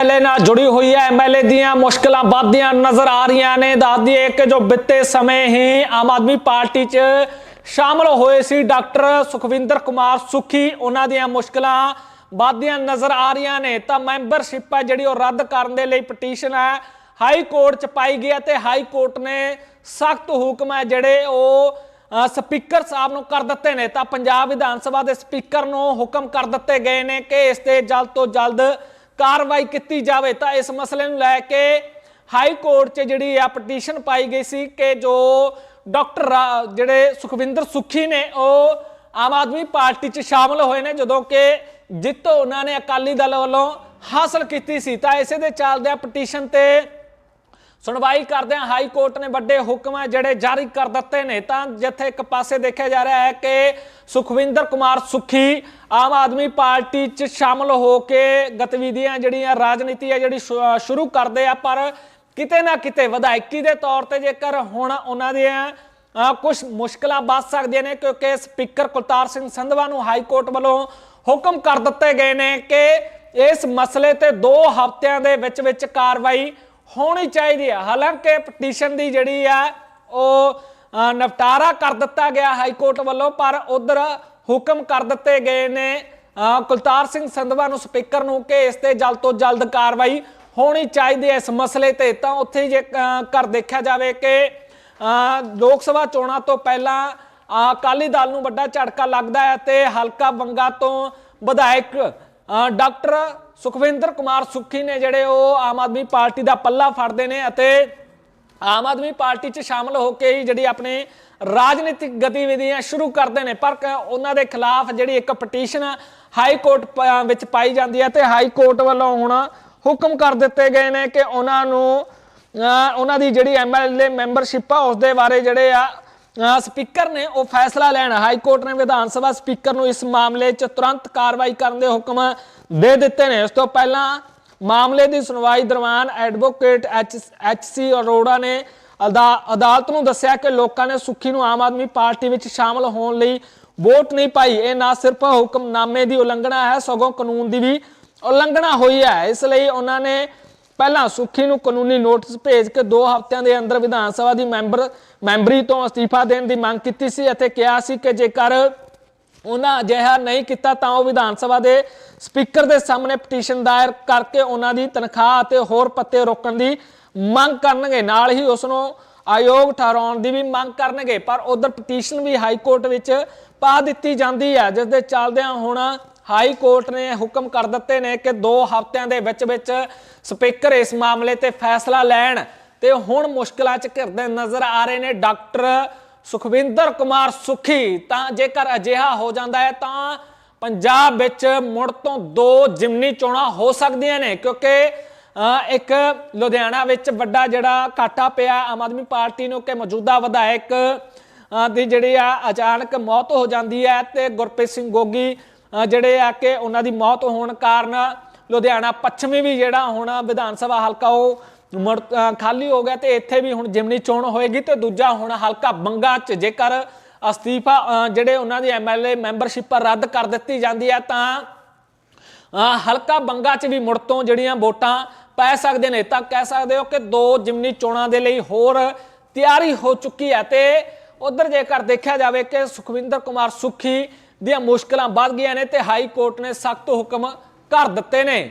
MLA ਨਾਲ ਜੁੜੀ ਹੋਈ ਹੈ। ਐਮਐਲਏ ਦੀਆਂ ਮੁਸ਼ਕਲਾਂ ਵੱਧਦੀਆਂ ਨਜ਼ਰ ਆ ਰਹੀਆਂ ਨੇ। ਦੱਸ ਦਈਏ ਕਿ ਜੋ ਬਿੱਤੇ ਸਮੇਂ ਹੀ ਆਮ ਆਦਮੀ ਪਾਰਟੀ 'ਚ ਸ਼ਾਮਲ ਹੋਏ ਸੀ ਡਾਕਟਰ ਸੁਖਵਿੰਦਰ ਕੁਮਾਰ ਸੁਖੀ, ਉਹਨਾਂ ਦੀਆਂ ਮੁਸ਼ਕਲਾਂ ਵੱਧਦੀਆਂ ਨਜ਼ਰ ਆ ਰਹੀਆਂ ਨੇ। ਤਾਂ ਮੈਂਬਰਸ਼ਿਪ ਹੈ ਜਿਹੜੀ ਉਹ ਰੱਦ ਕਰਨ ਦੇ ਲਈ ਪਟੀਸ਼ਨ ਹੈ। ਹਾਈ ਕੋਰਟ 'ਚ ਪਾਈ ਗਈ ਹੈ ਤੇ ਹਾਈ ਕੋਰਟ ਨੇ ਸਖਤ ਹੁਕਮ ਹੈ ਜਿਹੜੇ ਉਹ ਸਪੀਕਰ ਸਾਹਿਬ ਨੂੰ ਕਰ ਦਿੱਤੇ ਨੇ। ਤਾਂ ਪੰਜਾਬ ਵਿਧਾਨ ਸਭਾ ਦੇ ਸਪੀਕਰ ਨੂੰ ਹੁਕਮ ਕਰ ਦਿੱਤੇ ਗਏ ਨੇ ਕਿ ਇਸ ਤੇ ਜਲਦ ਤੋਂ ਜਲਦ ਕਾਰਵਾਈ ਕੀਤੀ ਜਾਵੇ ਤਾਂ ਇਸ ਮਸਲੇ ਨੂੰ ਲੈ ਕੇ ਹਾਈ ਕੋਰਟ 'ਚ ਜਿਹੜੀ ਆ ਪਟੀਸ਼ਨ ਪਾਈ ਗਈ ਸੀ ਕਿ ਜੋ ਡਾਕਟਰ ਰਾ- ਜਿਹੜੇ ਸੁਖਵਿੰਦਰ ਸੁਖੀ ਨੇ, ਉਹ ਆਮ ਆਦਮੀ ਪਾਰਟੀ 'ਚ ਸ਼ਾਮਲ ਹੋਏ ਨੇ, ਜਦੋਂ ਕਿ ਜਿੱਤ ਉਹਨਾਂ ਨੇ ਅਕਾਲੀ ਦਲ ਵੱਲੋਂ ਹਾਸਲ ਕੀਤੀ ਸੀ। ਤਾਂ ਇਸੇ ਦੇ ਚੱਲਦਿਆਂ ਪਟੀਸ਼ਨ ਤੇ ਸੁਣਵਾਈ ਕਰਦਿਆਂ ਹਾਈ ਕੋਰਟ ਨੇ ਵੱਡੇ ਹੁਕਮ ਹੈ ਜਿਹੜੇ ਜਾਰੀ ਕਰ ਦਿੱਤੇ ਨੇ। ਤਾਂ ਜਿੱਥੇ ਇੱਕ ਪਾਸੇ ਦੇਖਿਆ ਜਾ ਰਿਹਾ ਹੈ ਕਿ ਸੁਖਵਿੰਦਰ ਕੁਮਾਰ ਸੁਖੀ ਆਮ ਆਦਮੀ ਪਾਰਟੀ 'ਚ ਸ਼ਾਮਲ ਹੋ ਕੇ ਗਤੀਵਿਧੀਆਂ ਜਿਹੜੀਆਂ ਰਾਜਨੀਤੀ ਹੈ ਜਿਹੜੀ ਸ਼ੁਰੂ ਕਰਦੇ ਆ, ਪਰ ਕਿਤੇ ਨਾ ਕਿਤੇ ਵਿਧਾਇਕੀ ਦੇ ਤੌਰ ਤੇ ਜੇਕਰ ਹੁਣ ਉਹਨਾਂ ਦੀਆਂ ਕੁਝ ਮੁਸ਼ਕਲਾਂ ਵੱਧ ਸਕਦੀਆਂ ਨੇ, ਕਿਉਂਕਿ ਸਪੀਕਰ ਕੁਲਤਾਰ ਸਿੰਘ ਸੰਧਵਾ ਨੂੰ ਹਾਈ ਕੋਰਟ ਵੱਲੋਂ ਹੁਕਮ ਕਰ ਦਿੱਤੇ ਗਏ ਨੇ ਕਿ ਇਸ ਮਸਲੇ ਤੇ 2 ਹਫ਼ਤਿਆਂ ਦੇ ਵਿੱਚ ਵਿੱਚ ਕਾਰਵਾਈ ਹੋਣੀ ਚਾਹੀਦੀ ਹੈ ਹਾਲਾਂਕਿ ਪਟੀਸ਼ਨ ਦੀ ਜਿਹੜੀ ਆ ਉਹ ਨਿਪਟਾਰਾ ਕਰ ਦਿੱਤਾ ਗਿਆ ਹਾਈ ਕੋਰਟ ਵੱਲੋਂ ਪਰ ਉਧਰ ਹੁਕਮ ਕਰ ਦਿੱਤੇ ਗਏ ਨੇ। ਕੁਲਤਾਰ ਸਿੰਘ ਸੰਧਵਾ ਨੂੰ ਸਪੀਕਰ ਨੂੰ ਕਿ ਇਸ ਤੇ ਜਲਦ ਤੋਂ ਜਲਦ ਕਾਰਵਾਈ ਹੋਣੀ ਚਾਹੀਦੀ ਹੈ ਇਸ ਮਸਲੇ ਤੇ। ਤਾਂ ਉੱਥੇ ਜੇ ਅ, ਕਰ ਦੇਖਿਆ ਜਾਵੇ ਕਿ ਲੋਕ ਸਭਾ ਚੋਣਾਂ ਤੋਂ ਪਹਿਲਾਂ ਅਕਾਲੀ ਦਲ ਨੂੰ ਵੱਡਾ ਝਟਕਾ ਲੱਗਦਾ ਹੈ ਤੇ ਹਲਕਾ ਬੰਗਾ ਤੋਂ ਵਿਧਾਇਕ ਡਾਕਟਰ ਸੁਖਵਿੰਦਰ ਕੁਮਾਰ ਸੁੱਖੀ ਨੇ ਜਿਹੜੇ ਉਹ ਆਮ ਆਦਮੀ ਪਾਰਟੀ ਦਾ ਪੱਲਾ ਫੜਦੇ ਨੇ ਅਤੇ ਆਮ ਆਦਮੀ ਪਾਰਟੀ 'ਚ ਸ਼ਾਮਲ ਹੋ ਕੇ ਹੀ ਜਿਹੜੀ ਆਪਣੇ ਰਾਜਨੀਤਿਕ ਗਤੀਵਿਧੀਆਂ ਸ਼ੁਰੂ ਕਰਦੇ ਨੇ। ਪਰ ਉਹਨਾਂ ਦੇ ਖਿਲਾਫ ਜਿਹੜੀ ਇੱਕ ਪਟੀਸ਼ਨ ਹਾਈ ਕੋਰਟ ਵਿੱਚ ਪਾਈ ਜਾਂਦੀ ਹੈ ਤੇ ਹਾਈ ਕੋਰਟ ਵੱਲੋਂ ਹੁਣ ਹੁਕਮ ਕਰ ਦਿੱਤੇ ਗਏ ਨੇ ਕਿ ਉਹਨਾਂ ਨੂੰ ਉਹਨਾਂ ਦੀ ਜਿਹੜੀ ਐਮਐਲਏ ਮੈਂਬਰਸ਼ਿਪ ਆ, ਉਸ ਦੇ ਬਾਰੇ ਜਿਹੜੇ ਆ ਸਪੀਕਰ ਨੇ ਉਹ ਫੈਸਲਾ ਲੈਣਾ। ਹਾਈ ਕੋਰਟ ਨੇ ਵਿਧਾਨ ਸਭਾ ਸਪੀਕਰ ਨੂੰ ਇਸ ਮਾਮਲੇ 'ਚ ਤੁਰੰਤ ਕਾਰਵਾਈ ਕਰਨ ਦੇ ਹੁਕਮ ਦੇ ਦਿੱਤੇ ਨੇ। ਇਸ ਤੋਂ ਪਹਿਲਾਂ ਮਾਮਲੇ ਦੀ ਸੁਣਵਾਈ ਦਰਮਿਆਨ ਐਡਵੋਕੇਟ ਐਚ ਸੀ ਅਰੋੜਾ ਨੇ ਅਦਾ- ਅਦਾਲਤ ਨੂੰ ਦੱਸਿਆ ਕਿ ਲੋਕਾਂ ਨੇ ਸੁੱਖੀ ਨੂੰ ਆਮ ਆਦਮੀ ਪਾਰਟੀ ਵਿੱਚ ਸ਼ਾਮਲ ਹੋਣ ਲਈ ਵੋਟ ਨਹੀਂ ਪਾਈ। ਇਹ ਨਾ ਸਿਰਫ ਹੁਕਮਨਾਮੇ ਦੀ ਉਲੰਘਣਾ ਹੈ, ਸਗੋਂ ਕਾਨੂੰਨ ਦੀ ਵੀ ਉਲੰਘਣਾ ਹੋਈ ਹੈ। ਇਸ ਲਈ ਉਹਨਾਂ ਨੇ ਪਹਿਲਾਂ ਸੁੱਖੀ ਨੂੰ ਕਾਨੂੰਨੀ ਨੋਟਿਸ ਭੇਜ ਕੇ 2 ਹਫ਼ਤਿਆਂ ਦੇ ਅੰਦਰ ਵਿਧਾਨ ਸਭਾ ਦੀ ਮੈਂਬਰ ਮੈਂਬਰੀ ਤੋਂ ਅਸਤੀਫਾ ਦੇਣ ਦੀ ਮੰਗ ਕੀਤੀ ਸੀ ਅਤੇ ਕਿਹਾ ਸੀ ਕਿ ਜੇਕਰ ਉਹਨਾਂ ਅਜਿਹਾ ਨਹੀਂ ਕੀਤਾ ਤਾਂ ਉਹ ਵਿਧਾਨ ਸਭਾ ਦੇ ਸਪੀਕਰ ਦੇ ਸਾਹਮਣੇ ਪਟੀਸ਼ਨ ਦਾਇਰ ਕਰਕੇ ਉਹਨਾਂ ਦੀ ਤਨਖਾਹ ਅਤੇ ਹੋਰ ਪੱਤੇ ਰੋਕਣ ਦੀ ਮੰਗ ਕਰਨਗੇ। ਨਾਲ ਹੀ ਉਸ ਨੂੰ ਆਯੋਗ ਠਹਿਰਾਉਣ ਦੀ ਵੀ ਮੰਗ ਕਰਨਗੇ। ਪਰ ਉਧਰ ਪਟੀਸ਼ਨ ਵੀ ਹਾਈ ਕੋਰਟ ਵਿੱਚ ਪਾ ਦਿੱਤੀ ਜਾਂਦੀ ਹੈ, ਜਿਸ ਦੇ ਚੱਲਦਿਆਂ ਹੁਣ ਹਾਈ ਕੋਰਟ ਨੇ ਹੁਕਮ ਕਰ ਦਿੱਤੇ ਨੇ ਕਿ 2 ਹਫ਼ਤਿਆਂ ਦੇ ਵਿੱਚ ਵਿੱਚ ਸਪੀਕਰ ਇਸ ਮਾਮਲੇ ਤੇ ਫੈਸਲਾ ਲੈਣ ਤੇ ਹੁਣ ਮੁਸ਼ਕਲਾਂ 'ਚ ਘਿਰਦੇ ਨਜ਼ਰ ਆ ਰਹੇ ਨੇ ਡਾਕਟਰ ਸੁਖਵਿੰਦਰ ਕੁਮਾਰ ਸੁਖੀ। ਤਾਂ ਜੇਕਰ ਅਜਿਹਾ ਹੋ ਜਾਂਦਾ ਹੈ ਤਾਂ ਪੰਜਾਬ ਵਿੱਚ ਮੁੜ ਤੋਂ ਦੋ ਜਿਮਨੀ ਚੋਣਾਂ ਹੋ ਸਕਦੀਆਂ ਨੇ ਕਿਉਂਕਿ ਇੱਕ ਲੁਧਿਆਣਾ ਵਿੱਚ ਵੱਡਾ ਜਿਹੜਾ ਘਾਟਾ ਪਿਆ ਆਮ ਆਦਮੀ ਪਾਰਟੀ ਨੂੰ ਕਿ ਮੌਜੂਦਾ ਵਿਧਾਇਕ ਦੀ ਜਿਹੜੀ ਆ ਅਚਾਨਕ ਮੌਤ ਹੋ ਜਾਂਦੀ ਹੈ ਤੇ ਗੁਰਪ੍ਰੀਤ ਸਿੰਘ ਗੋਗੀ ਜਿਹੜੇ ਆ ਕਿ ਉਹਨਾਂ ਦੀ ਮੌਤ ਹੋਣ ਕਾਰਨ ਲੁਧਿਆਣਾ ਪੱਛਮੀ ਵੀ ਜਿਹੜਾ ਹੁਣ ਵਿਧਾਨ ਸਭਾ ਹਲਕਾ ਉਹ ਮੁੜ ਖਾਲੀ ਹੋ ਗਿਆ ਤੇ ਇੱਥੇ ਵੀ ਹੁਣ ਜਿਮਨੀ ਚੋਣ ਹੋਏਗੀ ਤੇ ਦੂਜਾ ਹੁਣ ਹਲਕਾ ਬੰਗਾ ਚ ਜੇਕਰ ਅਸਤੀਫਾ ਅ, ਜਿਹੜੇ ਉਹਨਾਂ ਦੀ ਐਮਐਲਏ ਮੈਂਬਰਸ਼ਿਪ ਰੱਦ ਕਰ ਦਿੱਤੀ ਜਾਂਦੀ ਹੈ ਤਾਂ ਅ, ਹਲਕਾ ਬੰਗਾ ਚ ਵੀ ਮੁੜ ਤੋਂ ਜਿਹੜੀਆਂ ਵੋਟਾਂ ਪੈ ਸਕਦੇ ਨੇ ਤਾਂ ਕਹਿ ਸਕਦੇ ਹੋ ਕਿ ਦੋ ਜਿਮਨੀ ਚੋਣਾਂ ਦੇ ਲਈ ਹੋਰ ਤਿਆਰੀ ਹੋ ਚੁੱਕੀ ਹੈ ਤੇ ਉਧਰ ਜੇਕਰ ਦੇਖਿਆ ਜਾਵੇ ਕਿ ਸੁਖਵਿੰਦਰ ਕੁਮਾਰ ਸੁਖੀ ਦੀਆਂ ਮੁਸ਼ਕਲਾਂ ਵੱਧ ਗਈਆਂ ਨੇ ਤੇ ਹਾਈ ਕੋਰਟ ਨੇ ਸਖਤ ਹੁਕਮ ਕਰ ਦਿੱਤੇ ਨੇ।